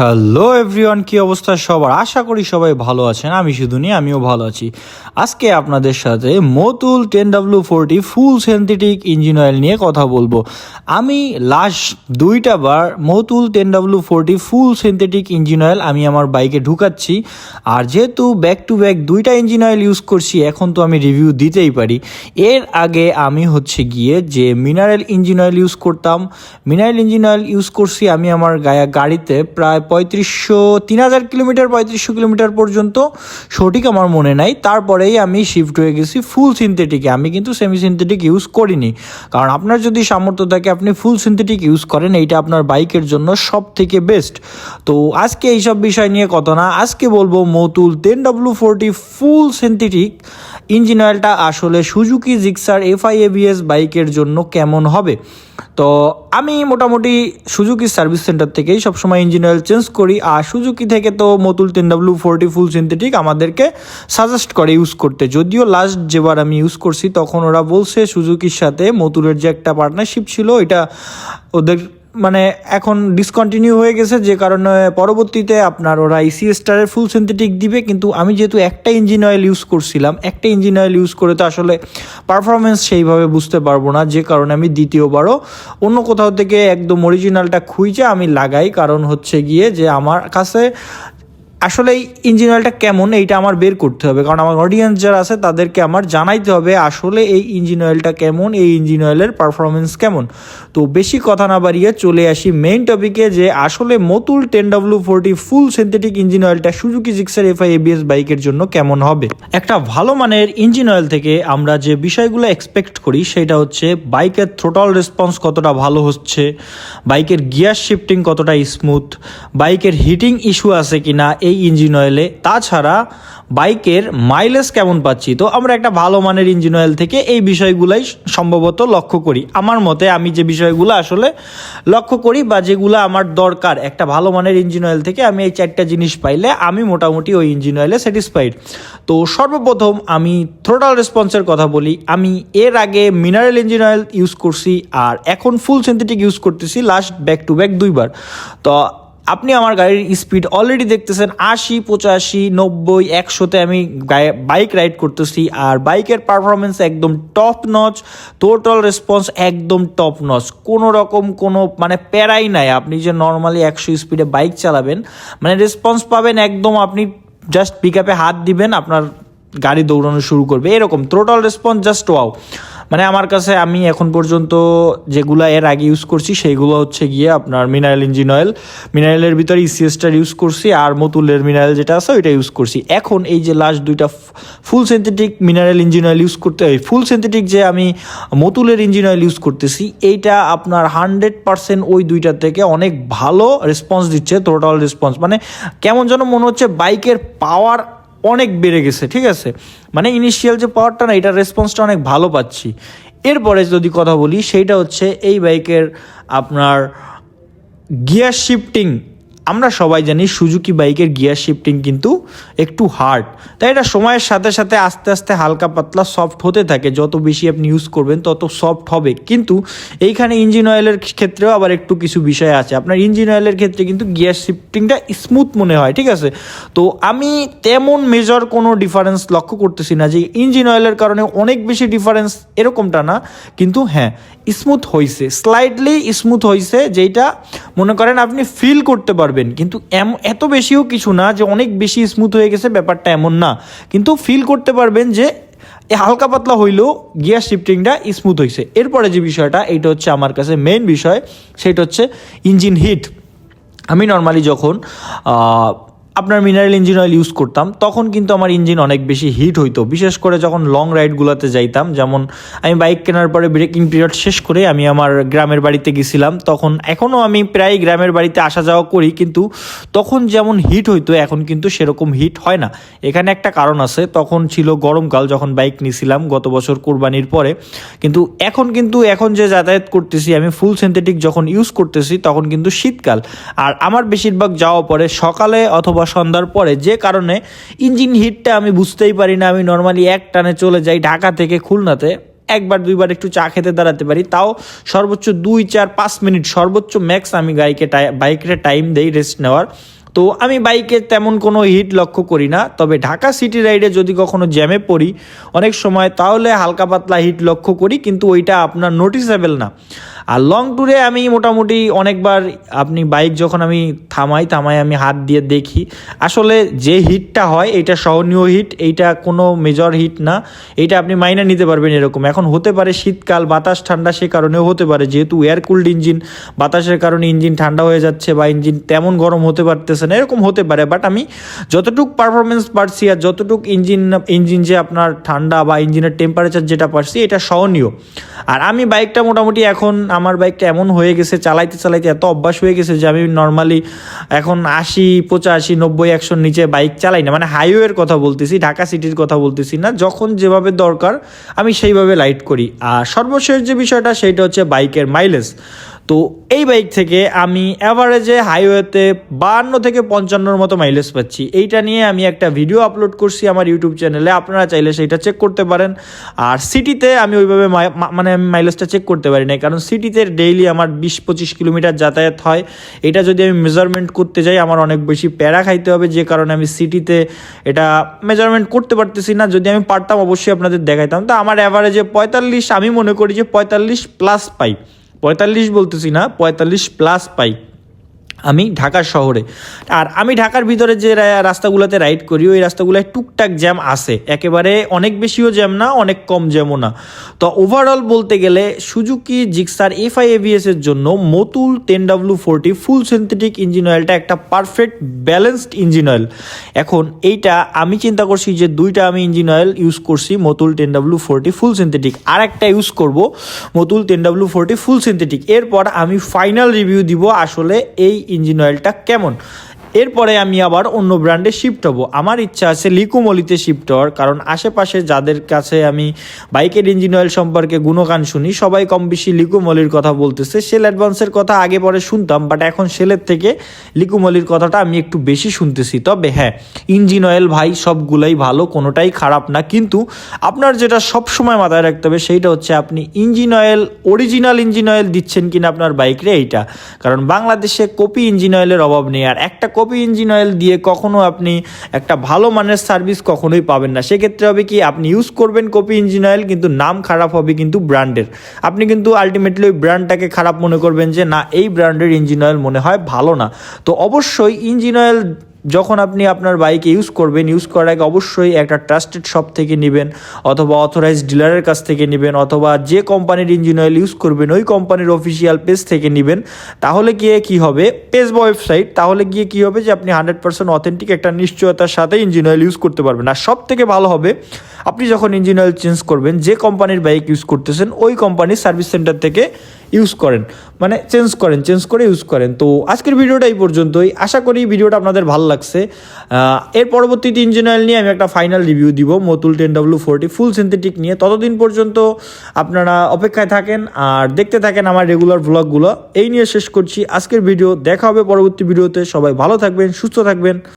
Hello everyone, কি অবস্থা সবার? আশা করি সবাই ভালো আছেন, আমি শুধু নিয়ে আমিও ভালো আছি। আজকে আপনাদের সাথে Motul ten W forty full synthetic engine oil নিয়ে কথা বলব। আমি লাস্ট দুইটা বার Motul ten W forty full synthetic engine oil আমি আমার বাইকে ঢুকাচ্ছি। আর যেহেতু ব্যাক টু ব্যাক দুইটা ইঞ্জিন অয়েল ইউজ করছি, এখন তো আমি রিভিউ দিতেই পারি। এর আগে আমি হচ্ছে গিয়ে যে মিনারেল ইঞ্জিন অয়েল ইউজ করতাম, মিনারেল ইঞ্জিন অয়েল ইউজ করছি আমি আমার গায়া গাড়িতে প্রায় পঁয়ত্রিশশো, তিন হাজার কিলোমিটার, পঁয়ত্রিশশো কিলোমিটার পর্যন্ত। সঠিক আমার মনে নাই। তারপরেই আমি শিফট হয়ে গেছি ফুল সিনথেটিকে আমি কিন্তু সেমি সিনথেটিক ইউজ করিনি। কারণ আপনার যদি সামর্থ্য থাকে, আপনি ফুল সিনথেটিক ইউজ করেন। এইটা আপনার বাইকের জন্য সব থেকে বেস্ট তো আজকে এইসব বিষয় নিয়ে কথা না। আজকে বলব Motul ten W forty full synthetic engine অয়েলটা আসলে সুজুকি জিক্সার এফআই এবিএস বাইকের জন্য কেমন হবে? তো আমি মোটামুটি সুজুকি সার্ভিস সেন্টার থেকেই সবসময় ইঞ্জিন অয়েল চেঞ্জ করি, আর সুজুকি থেকে তো Motul ten W forty full synthetic আমাদেরকে সাজেস্ট করে ইউজ করতে। যদিও লাস্ট যেবার আমি ইউজ করছি, তখন ওরা বলছে সুজুকির সাথে মতুলের যে একটা পার্টনারশিপ ছিল এটা ওদের মানে এখন ডিসকন্টিনিউ হয়ে গেছে, যে কারণে পরবর্তীতে আপনার ওরা ইসি স্টারের ফুল সিনথেটিক দিবে। কিন্তু আমি যেহেতু একটা ইঞ্জিন অয়েল ইউজ করছিলাম, একটা ইঞ্জিন অয়েল ইউজ করে তো আসলে পারফরমেন্স সেইভাবে বুঝতে পারব না। যে কারণে আমি দ্বিতীয়বারও অন্য কোথাও থেকে একদম অরিজিনালটা খুঁজে আমি লাগাই। কারণ হচ্ছে গিয়ে যে আমার কাছে আসলে এই ইঞ্জিন অয়েলটা কেমন, এইটা আমার বের করতে হবে। কারণ আমার অডিয়েন্স যারা আছে, তাদেরকে আমার জানাইতে হবে আসলে এই ইঞ্জিন অয়েলটা কেমন, এই ইঞ্জিন অয়েলের পারফরমেন্স কেমন। তো বেশি কথা না বাড়িয়ে চলে আসি মেইন টপিকে যে আসলে Motul ten W forty full synthetic engine অয়েলটা সুজুকি জিক্সার এফআই এবিএস বাইকের জন্য কেমন হবে? একটা ভালো মানের ইঞ্জিন অয়েল থেকে আমরা যে বিষয়গুলো এক্সপেক্ট করি, সেটা হচ্ছে বাইকের থ্রোটল রেসপন্স কতটা ভালো হচ্ছে বাইকের গিয়ার শিফটিং কতটা স্মুথ বাইকের হিটিং ইস্যু আছে কিনা এই ইঞ্জিন অয়েলে। তাছাড়া বাইকের মাইলেজ কেমন পাচ্ছি? তো আমরা একটা ভালো মানের ইঞ্জিন অয়েল থেকে এই বিষয়গুলাই সম্ভবত লক্ষ্য করি। আমার মতে আমি যে বিষয়গুলো আসলে লক্ষ্য করি বা যেগুলো আমার দরকার, একটা ভালো মানের ইঞ্জিন অয়েল থেকে আমি এই চারটা জিনিস পাইলে আমি মোটামুটি ওই ইঞ্জিন অয়েলে স্যাটিসফাইড তো সর্বপ্রথম আমি থ্রোটাল রেসপন্সের কথা বলি। আমি এর আগে মিনারেল ইঞ্জিন অয়েল ইউজ করছি আর এখন ফুল সিনথেটিক ইউজ করতেছি লাস্ট ব্যাক টু ব্যাক দুইবার। তো আপনি আমার গাড়ির স্পিড অলরেডি দেখতেছেন, আশি, পঁচাশি, নব্বই, একশোতে আমি বাইক রাইড করতেছি আর বাইকের পারফরমেন্স একদম টপ নচ টোটাল রেসপন্স একদম টপ নচ কোনো রকম কোনো মানে প্যারাই নাই। আপনি যে নর্মালি একশো স্পিডে বাইক চালাবেন মানে রেসপন্স পাবেন একদম আপনি জাস্ট পিক হাত দিবেন, আপনার গাড়ি দৌড়ানো শুরু করবে। এরকম টোটাল রেসপন্স জাস্ট ওয়াও মানে আমার কাছে আমি এখন পর্যন্ত যেগুলো এর আগে ইউজ করছি, সেইগুলো হচ্ছে গিয়ে আপনার মিনারেল ইঞ্জিন অয়েল মিনারেলের ভিতরে ইসিএসটার ইউজ করছি আর মতুলের মিনারেল যেটা আছে ওইটা ইউজ করছি। এখন এই যে লাস্ট দুইটা full synthetic mineral engine oil use করতে হয় ফুল সিনথেটিক যে আমি মতুলের ইঞ্জিন অয়েল ইউজ করতেছি, এইটা আপনার হান্ড্রেড পার্সেন্ট ওই দুইটার থেকে অনেক ভালো রেসপন্স দিচ্ছে টোটাল রেসপন্স মানে কেমন যেন মনে হচ্ছে বাইকের পাওয়ার অনেক বেড়ে গেছে, ঠিক আছে? মানে ইনিশিয়াল যে পাওয়ারটা না, এটার রেসপন্সটা অনেক ভালো পাচ্ছি। এরপরে যদি কথা বলি, সেইটা হচ্ছে এই বাইকের আপনার গিয়ার শিফটিং আমরা সবাই জানি সুজুকি বাইকের গিয়ার শিফটিং কিন্তু একটু হার্ড তাই এটা সময়ের সাথে সাথে আস্তে আস্তে হালকা পাতলা সফট হতে থাকে। যত বেশি আপনি ইউজ করবেন, তত সফট হবে। কিন্তু এইখানে ইঞ্জিন অয়েলের ক্ষেত্রেও আবার একটু কিছু বিষয় আছে। আপনার ইঞ্জিন অয়েলের ক্ষেত্রে কিন্তু গিয়ার শিফটিংটা স্মুথ মনে হয়, ঠিক আছে? তো আমি তেমন মেজর কোনো ডিফারেন্স লক্ষ্য করতেছি না যে ইঞ্জিন অয়েলের কারণে অনেক বেশি ডিফারেন্স এরকমটা না। কিন্তু হ্যাঁ স্মুথ হয়েছে স্লাইডলি স্মুথ হয়েছে যেটা মনে করেন আপনি ফিল করতে পারবেন। কিন্তু এম, এত বেশিও কিছু না যে অনেক বেশি স্মুথ হয়ে গেছে, ব্যাপারটা এমন না। কিন্তু ফিল করতে পারবেন যে হালকা পাতলা হইলেও গিয়ার শিফটিংটা স্মুথ হয়েছে এরপরে যে বিষয়টা, এইটা হচ্ছে আমার কাছে মেন বিষয় সেটা হচ্ছে ইঞ্জিন হিট আমি নর্মালি যখন আপনার মিনারেল ইঞ্জিন অয়েল ইউজ করতাম, তখন কিন্তু আমার ইঞ্জিন অনেক বেশি হিট হইতো। বিশেষ করে যখন লং রাইডগুলোতে যাইতাম, যেমন আমি বাইক কেনার পরে ব্রেকিং পিরিয়ড শেষ করে আমি আমার গ্রামের বাড়িতে গেছিলাম, তখন এখনও আমি প্রায় গ্রামের বাড়িতে আসা যাওয়া করি, কিন্তু তখন যেমন হিট হইতো, এখন কিন্তু সেরকম হিট হয় না। এখানে একটা কারণ আছে, তখন ছিল গরমকাল যখন বাইক নিয়েছিলাম গত বছর কোরবানির পরে, কিন্তু এখন কিন্তু এখন যে যাতায়াত করতেছি, আমি ফুল সিনথেটিক যখন ইউজ করতেছি, তখন কিন্তু শীতকাল। আর আমার বেশিরভাগ যাওয়া পরে সকালে অথবা সন্ধ্যার পরে, যে কারণে ইঞ্জিন হিটটা আমি বুঝতেই পারি না। আমি নর্মালি এক টানে চলে যাই ঢাকা থেকে খুলনাতে, একবার, দুইবার একটু চা খেতে দাঁড়াতে পারি। তাও সর্বোচ্চ দুই, চার, পাঁচ মিনিট, সর্বোচ্চ ম্যাক্স আমি গাইকে বাইকে টাইম দেই রেস্ট নেওয়ার। তো আমি বাইকে তেমন কোনো হিট লক্ষ্য করি না, তবে ঢাকা সিটি রাইডে যদি কখনো জ্যামে পড়ি অনেক সময়, তাহলে হালকা পাতলা হিট লক্ষ্য করি, কিন্তু ওইটা আপনার নোটিসেবল না। আর লং ট্যুরে আমি মোটামুটি অনেকবার আপনি বাইক যখন আমি থামাই থামাই আমি হাত দিয়ে দেখি। আসলে যে হিটটা হয়, এটা সহনীয় হিট এইটা কোনো মেজর হিট না। এইটা আপনি মাইনে নিতে পারবেন এরকম। এখন হতে পারে শীতকাল, বাতাস ঠান্ডা, সে কারণেও হতে পারে। যেহেতু এয়ার কুলড ইঞ্জিন বাতাসের কারণে ইঞ্জিন ঠান্ডা হয়ে যাচ্ছে বা ইঞ্জিন তেমন গরম হতে পারতেছে না, এরকম হতে পারে। বাট আমি যতটুক পারফরমেন্স পারছি আর যতটুক ইঞ্জিন ইঞ্জিন যে আপনার ঠান্ডা বা ইঞ্জিনের টেম্পারেচার যেটা পারছি, এটা সহনীয়। আর আমি বাইকটা মোটামুটি এখন আমার বাইকটা এমন হয়ে গেছে, চালাইতে চালাইতে এত অভ্যাস হয়ে গেছে যে আমি নর্মালি এখন আশি, পঁচাশি, নব্বই, একশোর নিচে বাইক চালাই না। মানে হাইওয়ের কথা বলতেছি, ঢাকা সিটির কথা বলতেছি না। যখন যেভাবে দরকার, আমি সেইভাবে লাইট করি। আর সর্বশেষ যে বিষয়টা, সেটা হচ্ছে বাইকের মাইলেজ তো এই বাইক থেকে আমি অ্যাভারেজে হাইওয়েতে বাহান্ন থেকে পঞ্চান্নর মতো মাইলেজ পাচ্ছি। এইটা নিয়ে আমি একটা ভিডিও আপলোড করছি আমার ইউটিউব চ্যানেলে আপনারা চাইলে সেইটা চেক করতে পারেন। আর সিটিতে আমি ওইভাবে মানে আমি মাইলেজটা চেক করতে পারি না কারণ সিটিতে ডেইলি আমার বিশ পঁচিশ কিলোমিটার যাতায়াত হয়। এটা যদি আমি মেজারমেন্ট করতে যাই, আমার অনেক বেশি প্যারা খাইতে হবে। যে কারণে আমি সিটিতে এটা মেজারমেন্ট করতে পারতেছি না। যদি আমি পারতাম, অবশ্যই আপনাদের দেখাইতাম। তো আমার অ্যাভারেজে পঁয়তাল্লিশ, আমি মনে করি যে পঁয়তাল্লিশ প্লাস পাই। পঁয়তাল্লিশ বলতেছি না পঁয়তাল্লিশ প্লাস পাই। আমি ঢাকা শহরে। আর আমি ঢাকার ভিতরে যে রাস্তাগুলোতে রাইড করি, ওই রাস্তাগুলোয় টুকটাক জ্যাম আছে। একেবারে অনেক বেশিও জ্যাম না, অনেক কম জ্যামও না। তো ওভারঅল বলতে গেলে Suzuki Gixxer F I ABS এর জন্য Motul ten W forty full synthetic engine অয়েলটা একটা পারফেক্ট ব্যালেন্সড ইঞ্জিন অয়েল এখন এইটা আমি চিন্তা করছি যে দুইটা আমি ইঞ্জিন অয়েল ইউজ করছি Motul ten W forty full synthetic আর একটা ইউজ করব Motul ten W forty full synthetic এরপর আমি ফাইনাল রিভিউ দিব আসলে এই ইঞ্জিন অয়েলটা কেমন? এরপরে আমি আবার অন্য ব্র্যান্ডে শিফট হব। আমার ইচ্ছা আছে লিকুমলিতে শিফট হওয়ার, কারণ আশেপাশে যাদের কাছে আমি বাইকের ইঞ্জিন অয়েল সম্পর্কে গুণগান শুনি, সবাই কম বেশি লিকুমলির কথা বলতেছে। সেল অ্যাডভান্সের কথা আগে পরে শুনতাম বাট এখন সেলের থেকে লিকুমলির কথাটা আমি একটু বেশি শুনতেছি। তবে হ্যাঁ ইঞ্জিন অয়েল ভাই সবগুলাই ভালো, কোনোটাই খারাপ না। কিন্তু আপনার যেটা সব সময় মাথায় রাখতে হবে, সেইটা হচ্ছে আপনি engine oil original engine oil দিচ্ছেন কিনা আপনার বাইকরে এইটা। কারণ বাংলাদেশে কপি ইঞ্জিন অয়েলের অভাব নেই। আর একটা কপি ইঞ্জিন অয়েল দিয়ে কখনো আপনি একটা ভালো মানের সার্ভিস কখনোই পাবেন না। সেক্ষেত্রে হবে কি, আপনি ইউজ করবেন কপি ইঞ্জিন অয়েল কিন্তু নাম খারাপ হবে কিন্তু ব্র্যান্ডের। আপনি কিন্তু আলটিমেটলি ওই ব্র্যান্ডটাকে খারাপ মনে করবেন যে, না, এই ব্র্যান্ডের ইঞ্জিন অয়েল মনে হয় ভালো না। তো অবশ্যই ইঞ্জিন অয়েল যখন আপনি আপনার বাইক ইউজ করবেন ইউজ করার আগে অবশ্যই একটা ট্রাস্টেড শপ থেকে নেবেন অথবা অথরাইজড ডিলারের কাছ থেকে নেবেন অথবা যে কোম্পানির ইঞ্জিন অয়েল ইউজ করবেন, ওই কোম্পানির অফিসিয়াল পেজ থেকে নেবেন। তাহলে গিয়ে কি হবে? পেজ বা ওয়েবসাইট তাহলে গিয়ে কি হবে যে আপনি হান্ড্রেড পার্সেন্ট অথেন্টিক একটা নিশ্চয়তার সাথে ইঞ্জিন অয়েল ইউজ করতে পারবেন। আর সব থেকে ভালো হবে আপনি যখন ইঞ্জিন অয়েল চেঞ্জ করবেন, যে কোম্পানির বাইক ইউজ করতেছেন, ওই কোম্পানির সার্ভিস সেন্টার থেকে ইউজ করেন। মানে চেঞ্জ করেন চেঞ্জ করে ইউজ করেন। তো আজকের ভিডিওটা এই পর্যন্তই। আশা করি ভিডিওটা আপনাদের ভালো লাগছে। এর পরবর্তীতে ইঞ্জিন অয়েল নিয়ে আমি একটা ফাইনাল রিভিউ দিব Motul ten W forty full synthetic নিয়ে। ততদিন পর্যন্ত আপনারা অপেক্ষায় থাকেন আর দেখতে থাকেন আমার রেগুলার ভ্লগগুলো এই নিয়ে শেষ করছি। আজকের ভিডিও দেখা হবে পরবর্তী ভিডিওতে সবাই ভালো থাকবেন, সুস্থ থাকবেন।